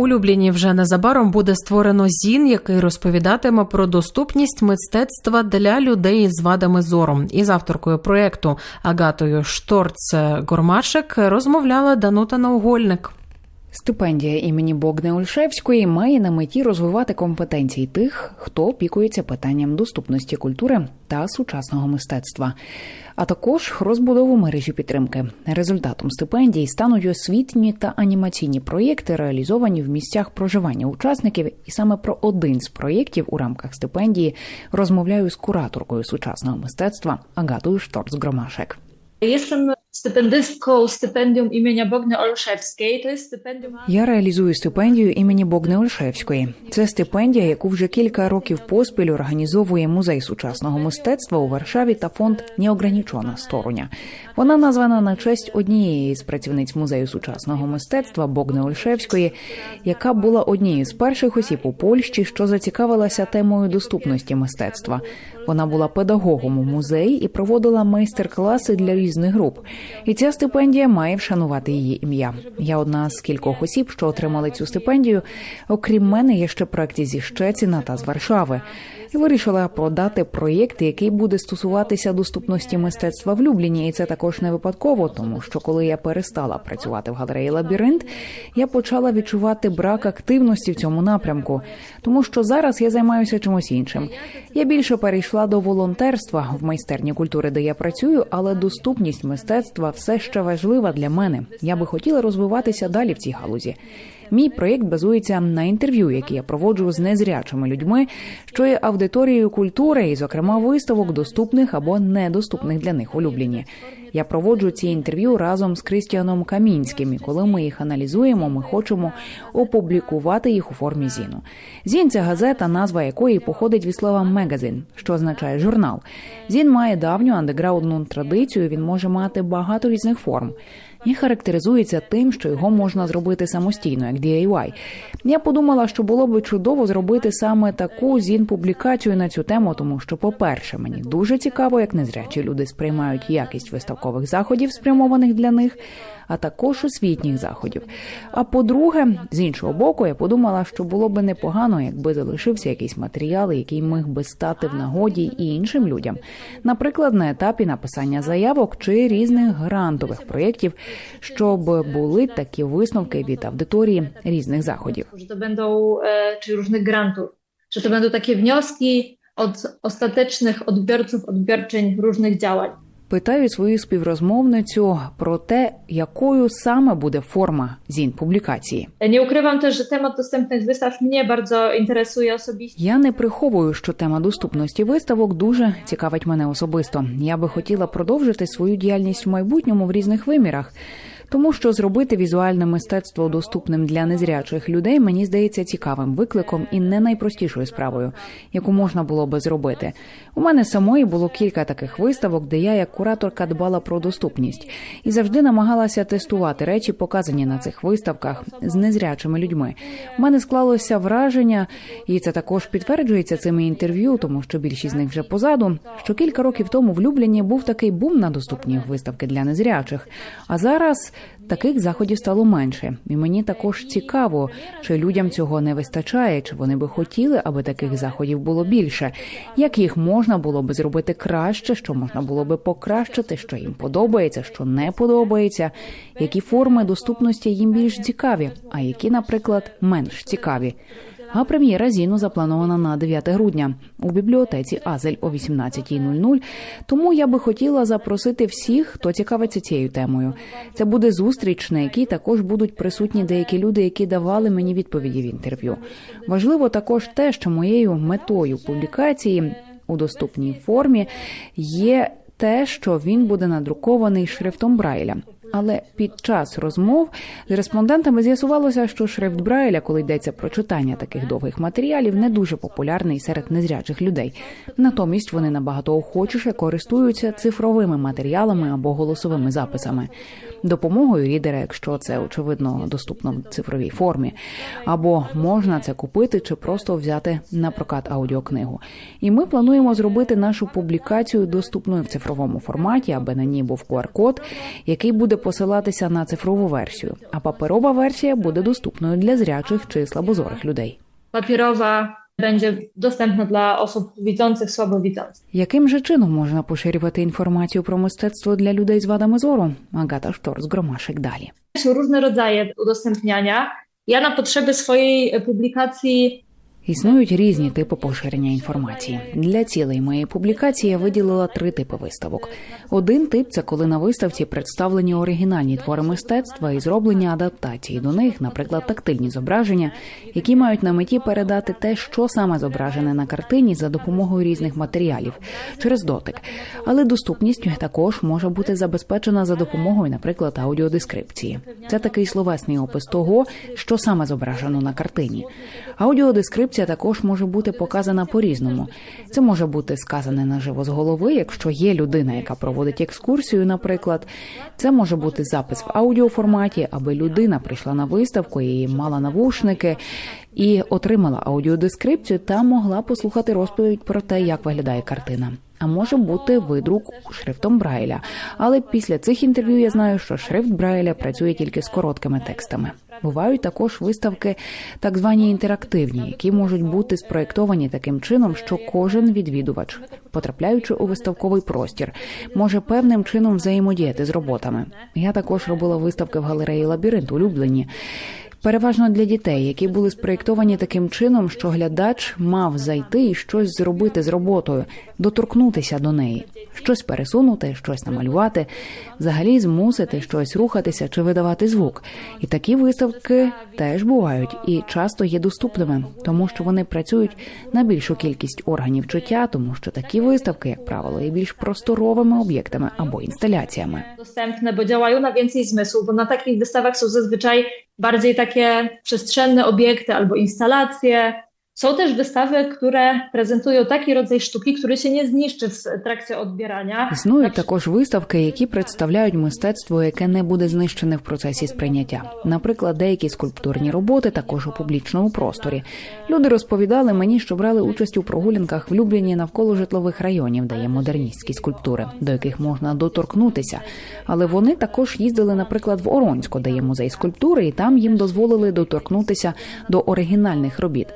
У вже незабаром буде створено зін, який розповідатиме про доступність мистецтва для людей з вадами зору. Із авторкою проєкту Агатою Шторц Гормашек розмовляла Данута Наугольник. Стипендія імені Богни Ольшевської має на меті розвивати компетенції тих, хто опікується питанням доступності культури та сучасного мистецтва, а також розбудову мережі підтримки. Результатом стипендії стануть освітні та анімаційні проєкти, реалізовані в місцях проживання учасників. І саме про один з проєктів у рамках стипендії розмовляю з кураторкою сучасного мистецтва Агатою Шторц Громашек. Jestem stypendystką stypendium imienia Bogny Olszewskiej. To jest stypendium. Я реалізую стипендію імені Богни Ольшевської. Це стипендія, яку вже кілька років поспіль організовує музей сучасного мистецтва у Варшаві та фонд Неогранічона Сторуня. Вона названа на честь однієї з працівниць музею сучасного мистецтва Богни Ольшевської, яка була однією з перших осіб у Польщі, що зацікавилася темою доступності мистецтва. Вона була педагогом у музеї і проводила майстер-класи для різних груп. І ця стипендія має вшанувати її ім'я. Я одна з кількох осіб, що отримали цю стипендію. Окрім мене, є ще проекти зі Щеціна та з Варшави. І вирішила продати проєкт, який буде стосуватися доступності мистецтва в Любліні. І це також не випадково, тому що коли я перестала працювати в галереї Лабіринт, я почала відчувати брак активності в цьому напрямку, тому що зараз я займаюся чимось іншим. Я більше перейшла до волонтерства в майстерні культури, де я працюю, але доступність мистецтва все ще важлива для мене. Я би хотіла розвиватися далі в цій галузі. Мій проєкт базується на інтерв'ю, які я проводжу з незрячими людьми, що є аудиторією культури, і, зокрема, виставок доступних або недоступних для них у Любліні. Я проводжу ці інтерв'ю разом з Крістіаном Камінським. І коли ми їх аналізуємо, ми хочемо опублікувати їх у формі зіну. Зін це газета, назва якої походить від слова мегазин, що означає журнал. Зін має давню андеграундну традицію. Він може мати багато різних форм. І характеризується тим, що його можна зробити самостійно, як DIY. Я подумала, що було би чудово зробити саме таку зін-публікацію на цю тему, тому що, по-перше, мені дуже цікаво, як незрячі люди сприймають якість виставкових заходів, спрямованих для них, а також освітніх заходів. А по-друге, з іншого боку, я подумала, що було би непогано, якби залишився якийсь матеріал, який міг би стати в нагоді і іншим людям, наприклад, на етапі написання заявок чи різних грантових проєктів, щоб були такі висновки від аудиторії різних заходів. Będą, e, czy różnych grantów, że to będą takie wnioski od ostatecznych odbiorców, odbiorczyń różnych działań. Питаю свою співрозмовницю про те, якою саме буде форма зін публікації. Не укривам теж що тема доступних вистав mnie дуже інтересує особисто. Я не приховую, що тема доступності виставок дуже цікавить мене особисто. Я би хотіла продовжити свою діяльність в майбутньому в різних вимірах. Тому що зробити візуальне мистецтво доступним для незрячих людей мені здається цікавим викликом і не найпростішою справою, яку можна було би зробити. У мене самої було кілька таких виставок, де я як кураторка дбала про доступність і завжди намагалася тестувати речі, показані на цих виставках з незрячими людьми. У мене склалося враження, і це також підтверджується цими інтерв'ю, тому що більшість з них вже позаду. Що кілька років тому в Любліні був такий бум на доступні виставки для незрячих. А зараз таких заходів стало менше, і мені також цікаво, чи людям цього не вистачає, чи вони би хотіли, аби таких заходів було більше. Як їх можна було би зробити краще, що можна було би покращити, що їм подобається, що не подобається, які форми доступності їм більш цікаві, а які, наприклад, менш цікаві. А прем'єра зіну запланована на 9 грудня у бібліотеці Азель о 18.00. Тому я би хотіла запросити всіх, хто цікавиться цією темою. Це буде зустріч, на якій також будуть присутні деякі люди, які давали мені відповіді в інтерв'ю. Важливо також те, що моєю метою публікації у доступній формі є те, що він буде надрукований шрифтом Брайля. Але під час розмов з респондентами з'ясувалося, що шрифт Брайля, коли йдеться про читання таких довгих матеріалів, не дуже популярний серед незрячих людей. Натомість вони набагато охочіше користуються цифровими матеріалами або голосовими записами, допомогою рідера, якщо це очевидно доступно в цифровій формі, або можна це купити чи просто взяти на прокат аудіокнигу. І ми плануємо зробити нашу публікацію доступною в цифровому форматі, аби на ній був QR-код, який буде посилатися на цифрову версію, а паперова версія буде доступною для зрячих чи слабозорих людей. Papierowa będzie dostępna dla osób widzących, słabowidzących. Яким же чином можна поширювати інформацію про мистецтво для людей з вадами зору? Агата Шторц Громашик далі. Są różne rodzaje udostępniania. Ja na potrzeby swojej publikacji Існують різні типи поширення інформації. Для цілей моєї публікації я виділила три типи виставок. Один тип це коли на виставці представлені оригінальні твори мистецтва і зроблені адаптації до них, наприклад, тактильні зображення, які мають на меті передати те, що саме зображене на картині за допомогою різних матеріалів через дотик. Але доступність також може бути забезпечена за допомогою, наприклад, аудіодескрипції. Це такий словесний опис того, що саме зображено на картині. Аудіодескрипція також може бути показана по-різному. Це може бути сказане наживо з голови, якщо є людина, яка проводить екскурсію, наприклад. Це може бути запис в аудіоформаті, аби людина прийшла на виставку і мала навушники. І отримала аудіодескрипцію та могла послухати розповідь про те, як виглядає картина. А може бути видрук шрифтом Брайля. Але після цих інтерв'ю я знаю, що шрифт Брайля працює тільки з короткими текстами. Бувають також виставки, так звані інтерактивні, які можуть бути спроєктовані таким чином, що кожен відвідувач, потрапляючи у виставковий простір, може певним чином взаємодіяти з роботами. Я також робила виставки в галереї Лабіринт у Люблені. Переважно для дітей, які були спроєктовані таким чином, що глядач мав зайти і щось зробити з роботою, доторкнутися до неї, щось пересунути, щось намалювати, взагалі змусити щось рухатися чи видавати звук. І такі виставки теж бувають і часто є доступними, тому що вони працюють на більшу кількість органів чуття, тому що такі виставки, як правило, є більш просторовими об'єктами або інсталяціями. dostępne, bo działają na więcej zmysłów, bo na takich wystawach zazwyczaj bardziej takie przestrzenne obiekty albo instalacje. Są też wystawy, które prezentują taki rodzaj sztuki, który się nie zniszczy w trakcie odbierania. Існують також виставки, які представляють мистецтво, яке не буде знищене в процесі сприйняття. Наприклад, деякі скульптурні роботи також у публічному просторі. Люди розповідали мені, що брали участь у прогулянках в Любліні навколо житлових районів, де є модерністські скульптури, до яких можна доторкнутися. Але вони також їздили, наприклад, в Оронсько, де є музей скульптури, і там їм дозволили доторкнутися до оригінальних робіт.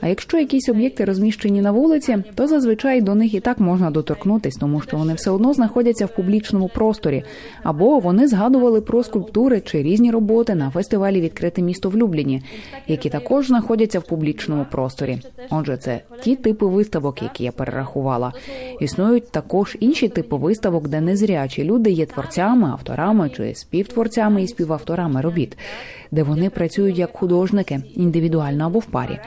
А якщо якісь об'єкти розміщені на вулиці, то зазвичай до них і так можна доторкнутись, тому що вони все одно знаходяться в публічному просторі, або вони згадували про скульптури чи різні роботи на фестивалі Відкрите місто в Любліні, які також знаходяться в публічному просторі. Отже, це ті типи виставок, які я перерахувала. Існують також інші типи виставок, де незрячі люди є творцями, авторами чи співтворцями і співавторами робіт, де вони працюють як художники індивідуально або в парі.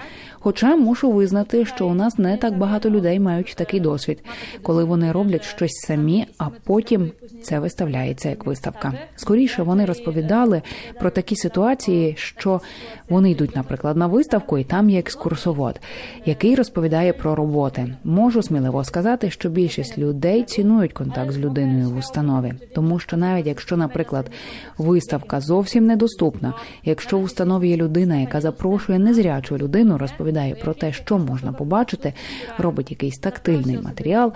Хоча мушу визнати, що у нас не так багато людей мають такий досвід, коли вони роблять щось самі, а потім це виставляється як виставка. Скоріше вони розповідали про такі ситуації, що вони йдуть, наприклад, на виставку, і там є екскурсовод, який розповідає про роботи. Можу сміливо сказати, що більшість людей цінують контакт з людиною в установі, тому що навіть якщо, наприклад, виставка зовсім недоступна, якщо в установі є людина, яка запрошує незрячу людину, розповідає про те, що можна побачити, робить якийсь тактильний матеріал.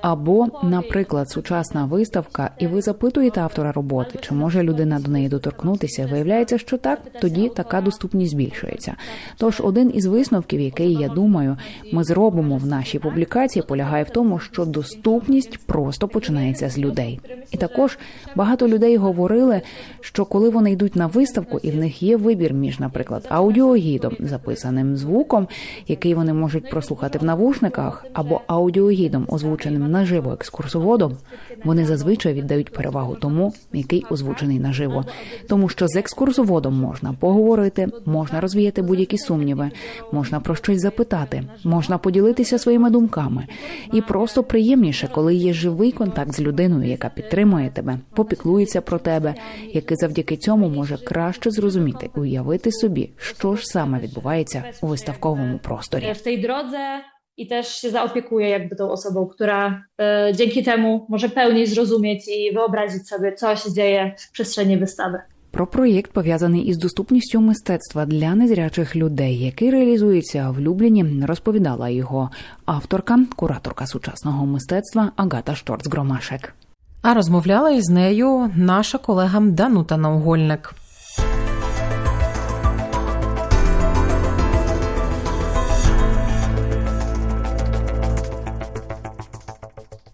Або, наприклад, сучасна виставка, і ви запитуєте автора роботи, чи може людина до неї доторкнутися. Виявляється, що так, тоді така доступність збільшується. Тож один із висновків, який я думаю, ми зробимо в нашій публікації, полягає в тому, що доступність просто починається з людей. І також багато людей говорили, що коли вони йдуть на виставку, і в них є вибір між, наприклад, аудіогідом, записаним звуком, який вони можуть прослухати в навушниках, або аудіогідом, озвученим наживо екскурсоводом, вони зазвичай віддають перевагу тому, який озвучений наживо, тому що з екскурсоводом можна поговорити, можна розвіяти будь-які сумніви, можна про щось запитати, можна поділитися своїми думками, і просто приємніше, коли є живий контакт з людиною, яка підтримує тебе, попіклується про тебе, який завдяки цьому може краще зрозуміти, уявити собі, що ж саме відбувається у виставковому просторі. I też się zaopiekuje jakby tą osobą, która e, dzięki temu może pełniej zrozumieć i wyobrazić sobie, co się dzieje w przestrzeni wystawy. Про проєкт пов'язаний із доступністю мистецтва для незрячих людей, який реалізується в Любліні, розповідала його авторка, кураторка сучасного мистецтва Агата Шторц Громашек. А розмовляла із нею наша колега Данута Наугольник.